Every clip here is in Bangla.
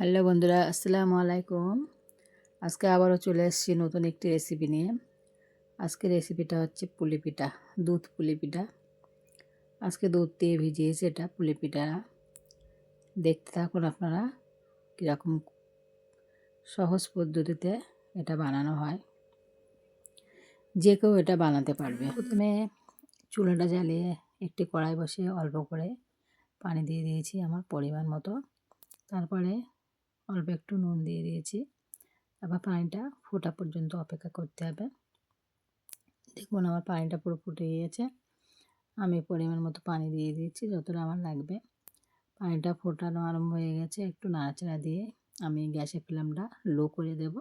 হ্যালো বন্ধুরা, আসসালামু আলাইকুম। আজকে আবারও চলে এসেছি নতুন একটি রেসিপি নিয়ে। আজকে রেসিপিটা হচ্ছে পুলি পিঠা, দুধ পুলি পিঠা। আজকে দুধ দিয়ে ভিজিয়েছি এটা পুলি পিঠা। দেখতে থাকুন আপনারা কীরকম সহজ পদ্ধতিতে এটা বানানো হয়। যে কেউ এটা বানাতে পারবে। প্রথমে চুলাটা জ্বালিয়ে একটি কড়াই বসিয়ে অল্প করে পানি দিয়ে দিয়েছি আমার পরিমাণ মতো। তারপরে অল্প একটু নুন দিয়ে দিয়েছি। আবার পানিটা ফোটা পর্যন্ত অপেক্ষা করতে হবে। দেখুন আমার পানিটা পুরো ফুটে গিয়েছে। আমি পরিমাণ মতো পানি দিয়ে দিয়েছি যতটা আমার লাগবে। পানিটা ফোটানো আরম্ভ হয়ে গেছে। একটু নাড়াচাড়া দিয়ে আমি গ্যাসের ফ্লেমটা লো করে দেব।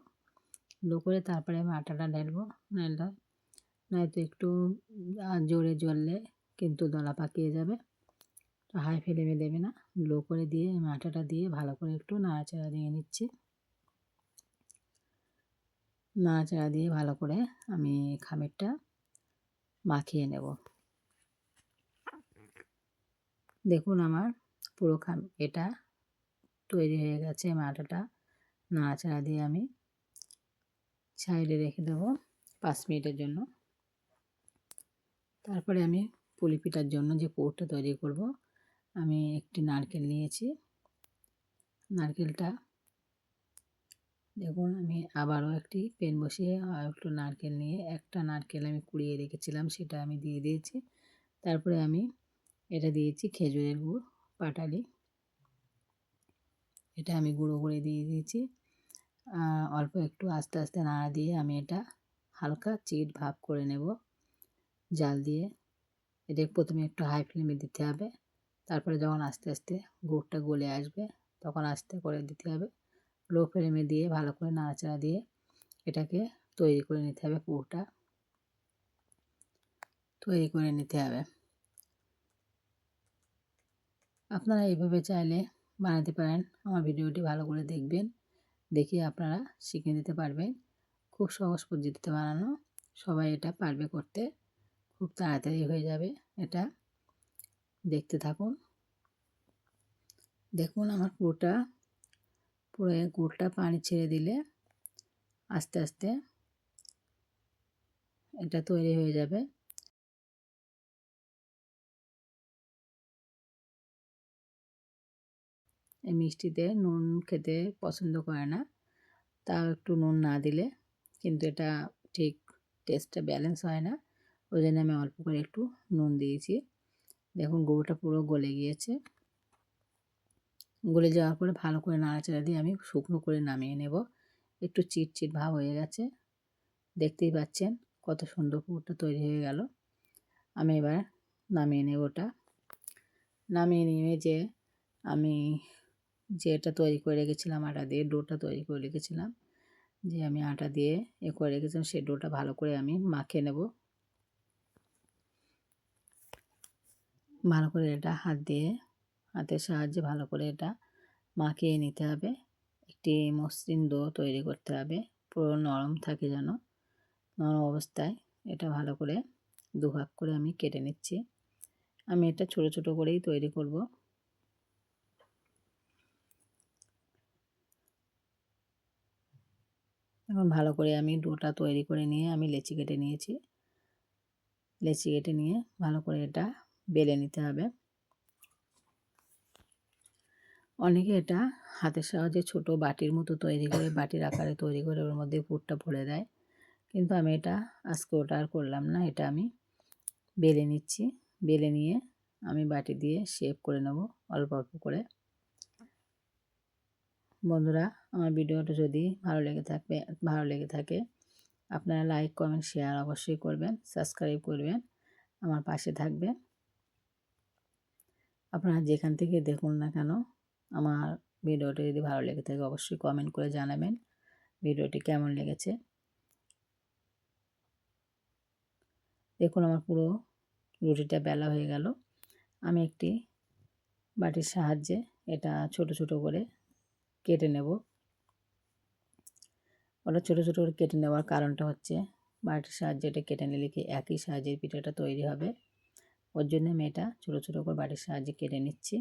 লো করে তারপরে আমি আটাটা ঢালবো। নাহলে নয়তো একটু জোরে জ্বললে কিন্তু দলা পাকিয়ে যাবে। হাই ফ্লেমে দেবে না। লো করে দিয়ে আমি আটাটা দিয়ে ভালো করে একটু নাড়াচাড়া দিয়ে নিচ্ছি। নাড়াচাড়া দিয়ে ভালো করে আমি খামিরটা মাখিয়ে নেব। দেখুন আমার পুরো খাম, এটা তৈরি হয়ে গেছে আমি আটাটা নাড়াচাড়া দিয়ে আমি সাইডে রেখে দেবো পাঁচ মিনিটের জন্য। তারপরে আমি পুলি পিঠার জন্য যে পোরটা তৈরি করব আমি একটি নারকেল নিয়েছি। নারকেলটা দেখুন, আমি আবারও একটি পেন বসিয়ে আর একটু নারকেল নিয়ে একটা নারকেল আমি কুড়িয়ে রেখেছিলাম, সেটা আমি দিয়ে দিয়েছি। তারপরে আমি এটা দিয়েছি খেজুরের গুড়, পাটালি। এটা আমি গুঁড়ো করে দিয়ে দিয়েছি। অল্প একটু আস্তে আস্তে নাড়া দিয়ে আমি এটা হালকা চিট ভাব করে নেব জাল দিয়ে। এটা প্রথমে একটু হাই ফ্লেমে দিতে হবে। তারপরে যখন আস্তে আস্তে গুড়টা গলে আসবে, তখন আস্তে করে দিতে হবে। লো ফ্লেমে দিয়ে ভালো করে নাড়াচাড়া দিয়ে এটাকে তৈরি করে নিতে হবে পুরোটা। তৈরি করে নিতে হবে। আপনারা এইভাবে চাইলে বানাতে পারেন। আমার ভিডিওটি ভালো করে দেখবেন, দেখে আপনারা শিখে নিতে পারবেন। খুব সহজ পদ্ধতিতে বানানো, সবাই এটা পারবে করতে। খুব তাড়াতাড়ি হয়ে যাবে এটা। দেখতে থাকুন। দেখুন আমার পুরোটা, পুরো গুড়টা পানি ছেড়ে দিলে আস্তে আস্তে এটা তৈরি হয়ে যাবে। এই মিষ্টিতে নুন খেতে পছন্দ করে না, তাও একটু নুন না দিলে কিন্তু এটা ঠিক টেস্টটা ব্যালেন্স হয় না। ওই জন্য আমি অল্প করে একটু নুন দিয়েছি। দেখুন গুঁড়োটা পুরো গলে গিয়েছে। গলে যাওয়ার পরে ভালো করে নাড়াচাড়া দিয়ে আমি শুকনো করে নামিয়ে নেব। একটু চিটচিট ভাব হয়ে গেছে। দেখতেই পাচ্ছেন কত সুন্দর পুরটা তৈরি হয়ে গেল। আমি এবার নামিয়ে নেব ওটা। নামিয়ে নিয়ে যে আমি যেটা তৈরি করে রেখেছিলাম, আটা দিয়ে ডোটা তৈরি করে রেখেছিলাম, যে আমি আটা দিয়ে এ করে রেখেছিলাম সেই ডোটা ভালো করে আমি মাখিয়ে নেব। ভালো করে এটা হাত দিয়ে, হাতের সাহায্যে ভালো করে এটা মাখিয়ে নিতে হবে। একটি মসৃণ দো তৈরি করতে হবে। পুরো নরম থাকে যেন, নরম অবস্থায় এটা ভালো করে দুভাগ করে আমি কেটে নিচ্ছি। আমি এটা ছোট ছোট করেই তৈরি করব। এখন ভালো করে আমি ডোটা তৈরি করে নিয়ে আমি লেচি কেটে নিয়েছি। লেচি কেটে নিয়ে ভালো করে এটা বেলে নিতে হবে। অনেকে এটা হাতের সাহায্যে ছোট বাটির মতো তৈরি করে, বাটির আকারে তৈরি করে ওর মধ্যে পুরটা ভরে দেয়। কিন্তু আমি এটা আজকে ওটা আর করলাম না, এটা আমি বেলে নিচ্ছি। বেলে নিয়ে আমি বাটি দিয়ে শেপ করে নেব অল্প অল্প করে। বন্ধুরা, আমার ভিডিওটা যদি ভালো লেগে থাকবে, ভালো লেগে থাকে, আপনারা লাইক কমেন্ট শেয়ার অবশ্যই করবেন সাবস্ক্রাইব করবেন, আমার পাশে থাকবেন। আপনারা যেখান থেকে দেখুন না কেন, আমার ভিডিওটি যদি ভালো লেগে থাকে অবশ্যই কমেন্ট করে জানাবেন, ভিডিওটি কেমন লেগেছে। দেখুন আমার পুরো রুটিটা বেলা হয়ে গেল। আমি একটি বাটির সাহায্যে এটা ছোট ছোট করে কেটে নেব। ওটা ছোটো ছোটো করে কেটে নেওয়ার কারণটা হচ্ছে বাটির সাহায্যে এটা কেটে নিলে কি একই সাহায্যের পিঠাটা তৈরি হবে। ওর জন্য আমি এটা ছোটো ছোটো করে বাড়ির সাহায্যে কেটে নিচ্ছি।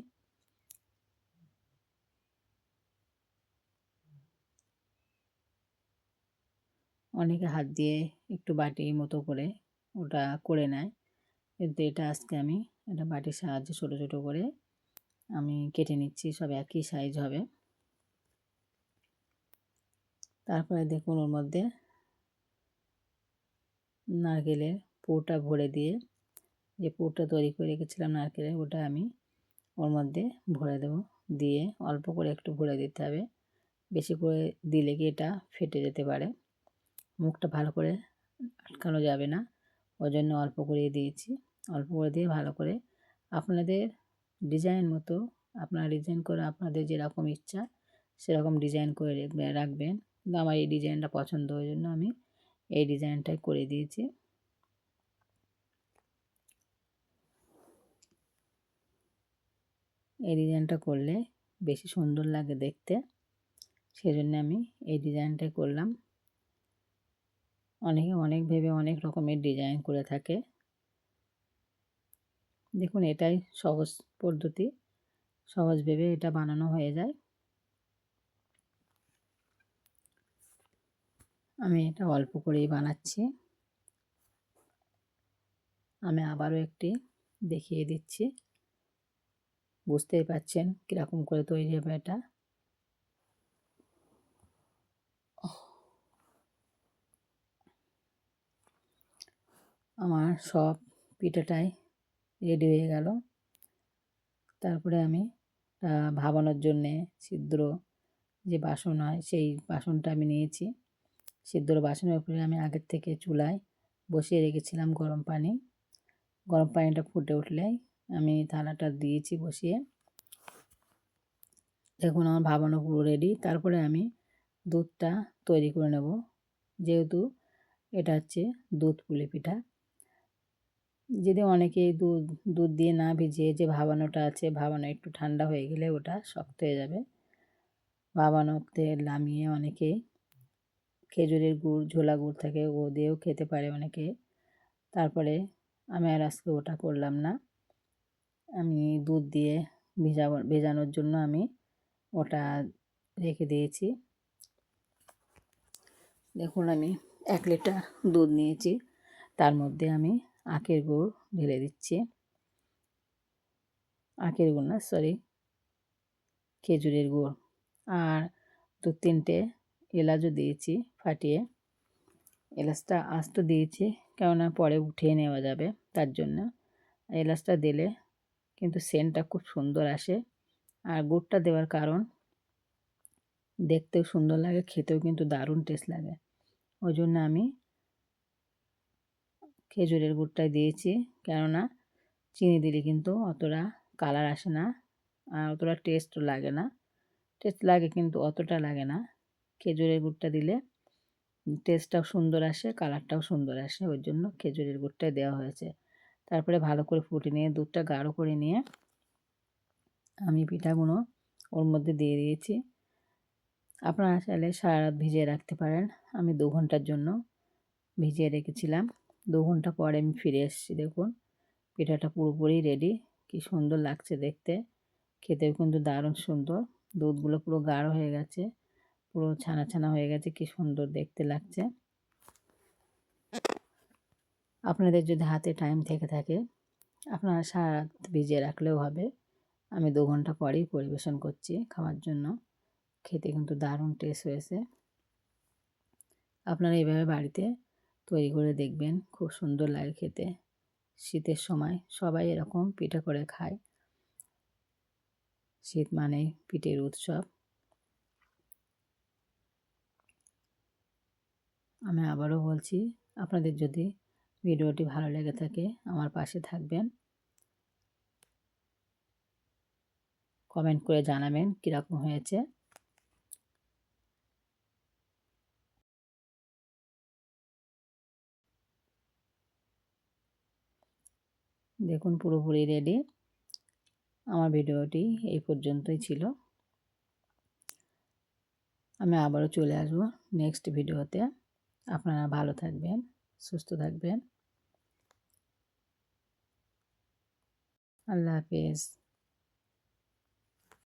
অনেকে হাত দিয়ে একটু বাটির মতো করে ওটা করে নেয়। কিন্তু এটা আজকে আমি এটা বাটির সাহায্যে ছোটো ছোটো করে আমি কেটে নিচ্ছি, সব একই সাইজ হবে। তারপরে দেখুন ওর মধ্যে নারকেলের পুরোটা ভরে দিয়ে যে পুরটা তৈরি করে রেখেছিলাম নারকেলের, ওটা আমি ওর মধ্যে ভরে দেব। দিয়ে অল্প করে একটু ভরে দিতে হবে। বেশি করে দিলে কি এটা ফেটে যেতে পারে। মুখটা ভালো করে আটকানো যাবে না। ওই জন্য অল্প করে দিয়েছি। অল্প করে দিয়ে ভালো করে আপনাদের ডিজাইন মতো, আপনারা ডিজাইন করে আপনাদের যেরকম ইচ্ছা সেরকম ডিজাইন করে রাখবেন। কিন্তু আমার এই ডিজাইনটা পছন্দ, ওই জন্য আমি এই ডিজাইনটাই করে দিয়েছি। এই ডিজাইনটা করলে বেশি সুন্দর লাগে দেখতে। সেই জন্য আমি এই ডিজাইনটাই করলাম। অনেকে অনেক ভেবে অনেক রকমের ডিজাইন করে থাকে। দেখুন, এটাই সহজ পদ্ধতি। সহজ ভেবে এটা বানানো হয়ে যায়। আমি এটা অল্প করেই বানাচ্ছি। আমি আবারও একটি দেখিয়ে দিচ্ছি। বুঝতেই পাচ্ছেন কীরকম করে তৈরি হবে এটা। আমার সব পিঠাটাই রেডি হয়ে গেল। তারপরে আমি ভাবানোর জন্যে ছিদ্র যে বাসন হয় সেই বাসনটা আমি নিয়েছি। সিদ্ধর বাসনের উপরে আমি আগের থেকে চুলায় বসিয়ে রেখেছিলাম গরম পানি। গরম পানিটা ফুটে উঠলে আমি থালাটা দিয়েছি বসিয়ে। দেখুন আমার ভাবানো পুরো রেডি তারপরে আমি দুধটা তৈরি করে নেব। যেহেতু এটা হচ্ছে দুধ পুলি পিঠা। যদি অনেকে দুধ দুধ দিয়ে না ভিজিয়ে যে ভাবানোটা আছে, ভাবানো একটু ঠান্ডা হয়ে গেলে ওটা শক্ত হয়ে যাবে। ভাবানোতে নামিয়ে অনেকে খেজুরের গুড়, ঝোলা গুড় থাকে, ও দিয়েও খেতে পারে অনেকে। তারপরে আমি আর আজকে ওটা করলাম না। আমি দুধ দিয়ে ভেজা, ভেজানোর জন্য আমি ওটা রেখে দিয়েছি। দেখুন আমি এক লিটার দুধ নিয়েছি, তার মধ্যে আমি আখের গুড় ঢেলে দিচ্ছি। আখের গুড় না সরি খেজুরের গুড়। আর দু তিনটে এলাচও দিয়েছি ফাটিয়ে। এলাচটা আস্ত দিয়েছি, কেননা পরে উঠিয়ে নেওয়া যাবে, তার জন্য। এলাচটা দিলে কিন্তু সেন্টটা খুব সুন্দর আসে। আর গুড়টা দেওয়ার কারণ, দেখতেও সুন্দর লাগে, খেতেও কিন্তু দারুণ টেস্ট লাগে। ওই জন্য আমি খেজুরের গুড়টাই দিয়েছি, কেননা চিনি দিলে কিন্তু অতটা কালার আসে না আর অতটা টেস্টও লাগে না। টেস্ট লাগে কিন্তু অতটা লাগে না। খেজুরের গুড়টা দিলে টেস্টটাও সুন্দর আসে কালারটাও সুন্দর আসে, ওই জন্য খেজুরের গুড়টাই দেওয়া হয়েছে। তারপরে ভালো করে ফুটে নিয়ে, দুধটা গাঢ় করে নিয়ে আমি পিঠাগুলো ওর মধ্যে দিয়ে দিয়েছি। আপনারা চাইলে সারা রাত ভিজিয়ে রাখতে পারেন। আমি দু ঘণ্টার জন্য ভিজিয়ে রেখেছিলাম। দু ঘণ্টা পরে আমি ফিরে এসেছি, দেখুন। পিঠাটা পুরোপুরি রেডি কি সুন্দর লাগছে দেখতে। খেতেও কিন্তু দারুণ সুন্দর। দুধগুলো পুরো গাঢ় হয়ে গেছে। পুরো ছানা ছানা হয়ে গেছে। কি সুন্দর দেখতে লাগছে। আপনাদের যদি হাতে টাইম থেকে থাকে, আপনারা সারা রাত ভিজিয়ে রাখলেও হবে। আমি দু ঘণ্টা পরেই পরিবেশন করছি খাওয়ার জন্য। খেতে কিন্তু দারুণ টেস্ট হয়েছে। আপনারা এইভাবে বাড়িতে তৈরি করে দেখবেন, খুব সুন্দর লাগে খেতে। শীতের সময় সবাই এরকম পিঠে করে খায়। শীত মানেই পিঠের উৎসব। আমি আবারও বলছি, আপনাদের যদি ভিডিওটি ভালো লেগে থাকে, আমার পাশে থাকবেন। কমেন্ট করে জানাবেন কীরকম হয়েছে। দেখুন, পুরোপুরি রেডি আমার ভিডিওটি এই পর্যন্তই ছিল। আমি আবারও চলে আসব নেক্সট ভিডিওতে আপনারা ভালো থাকবেন, সুস্থ থাকবেন। আল্লাহ হাফিজ।